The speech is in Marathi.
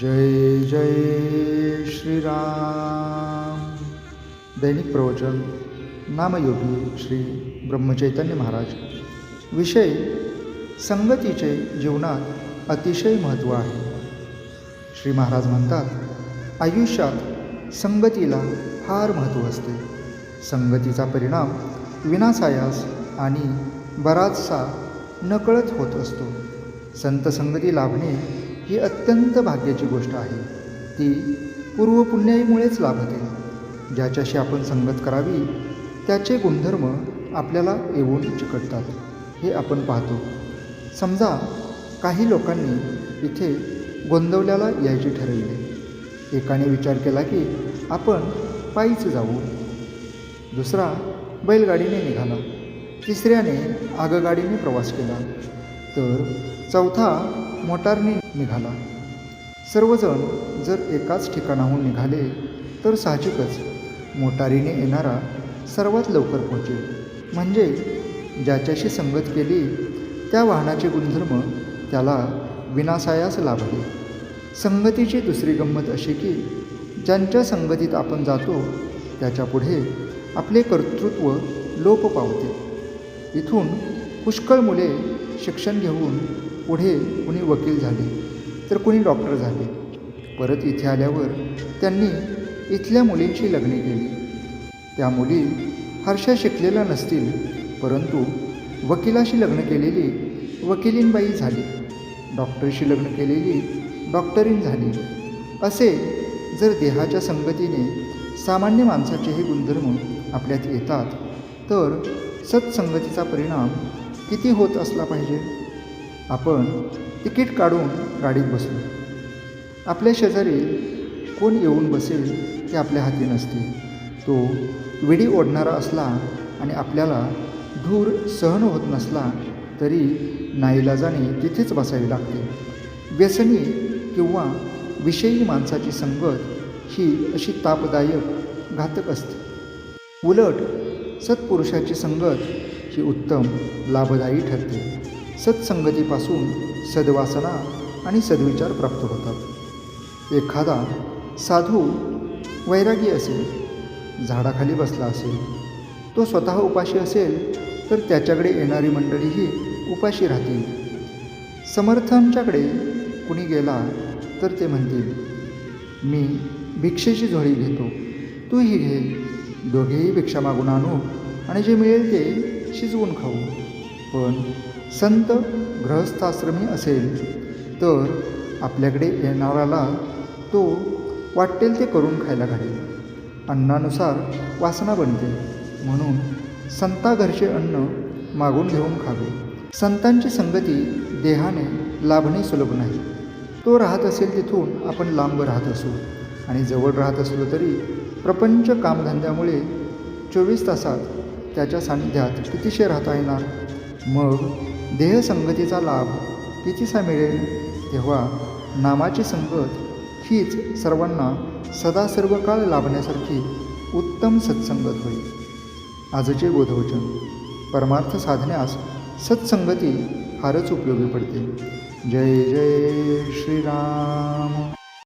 जय जय श्रीराम। दैनिक प्रवचन नामयोगी श्री ब्रह्मचैतन्य महाराज। विषय संगतीचे जीवनात अतिशय महत्त्व आहे. श्री महाराज म्हणतात आयुष्यात संगतीला फार महत्त्व असते. संगतीचा परिणाम विनासायास आणि बराचसा नकळत होत असतो. संत संगती लाभणे ही अत्यंत भाग्याची गोष्ट आहे. ती पूर्वपुण्याईमुळेच लाभते. ज्याच्याशी आपण संगत करावी त्याचे गुणधर्म आपल्याला येऊन चिकटतात. हे आपण पाहतो. समजा काही लोकांनी इथे गोंदवल्याला यायचे ठरविले. एकाने विचार केला की आपण पायीच जाऊ. दुसरा बैलगाडीने निघाला. तिसऱ्याने आगगाडीने प्रवास केला. तर चौथा मोटारने निघाला. सर्वजण जर एकाच ठिकाणाहून निघाले तर साहजिकच मोटारीने येणारा सर्वात लवकर पोहोचेल. म्हणजे ज्याच्याशी संगत केली त्या वाहनाचे गुणधर्म त्याला विनासायास लाभले. संगतीची दुसरी गंमत अशी की ज्यांच्या संगतीत आपण जातो त्याच्यापुढे आपले कर्तृत्व लोप पावते. इथून पुष्कळ मुले शिक्षण घेऊन पुढे कुणी वकील झाले तर कुणी डॉक्टर झाले. परत इथे आल्यावर त्यांनी इथल्या मुलींची लग्ने केली. त्या मुली हर्षा शिकलेल्या नसतील परंतु वकिलाशी लग्न केलेली वकिलींबाई झाली. डॉक्टरशी लग्न केलेली डॉक्टरीन झाली. असे जर देहाच्या संगतीने सामान्य माणसाचेही गुणधर्म आपल्यात येतात तर सत्संगतीचा परिणाम किती होत असला पाहिजे? आपण तिकीट काढून गाडीत बसलो. आपल्या शेजारी कोण येऊन बसेल ते आपल्या हाती नसते. तो विडी ओढणारा असला आणि आपल्याला धूर सहन होत नसला तरी नाईलाजाने तिथेच बसावी लागते. व्यसनी किंवा विषयी माणसाची संगत ही अशी तापदायक घातक असते. उलट सत्पुरुषाची संगत ही उत्तम लाभदायी ठरते. सत्संगतीपासून सद्वासना आणि सद्विचार प्राप्त होतात. एखादा साधू वैरागी असेल झाडाखाली बसला असेल तो स्वतः उपाशी असेल तर त्याच्याकडे येणारी मंडळीही उपाशी राहतील. समर्थांच्याकडे कुणी गेला तर ते म्हणतील मी भिक्षेची झोळी घेतो. तूही घे. दोघेही भिक्षा मागून आणू आणि जे मिळेल ते शिजवून खाऊ. पण संत गृहस्थाश्रमी असेल तर आपल्याकडे येणाराला तो वाटेल ते करून खायला घालेल. अन्नानुसार वासना बनते. म्हणून संताघरचे अन्न मागून घेऊन खावे. संतांची संगती देहाने लाभणे सुलभ नाही. तो राहत असेल तिथून आपण लांब राहत असू. आणि जवळ राहत असलो तरी प्रपंच कामधंद्यामुळे चोवीस तासात त्याच्या सान्निध्यात कितीशे राहता येणार? मग देहसंगतीचा लाभ कितीसा मिळेल? तेव्हा नामाची संगत हीच सर्वांना सदा सर्व काळ लाभण्यासारखी उत्तम सत्संगत होईल आजचे बोधवचन परमार्थ साधण्यास सत्संगती फारच उपयोगी पडते. जय जय श्रीराम.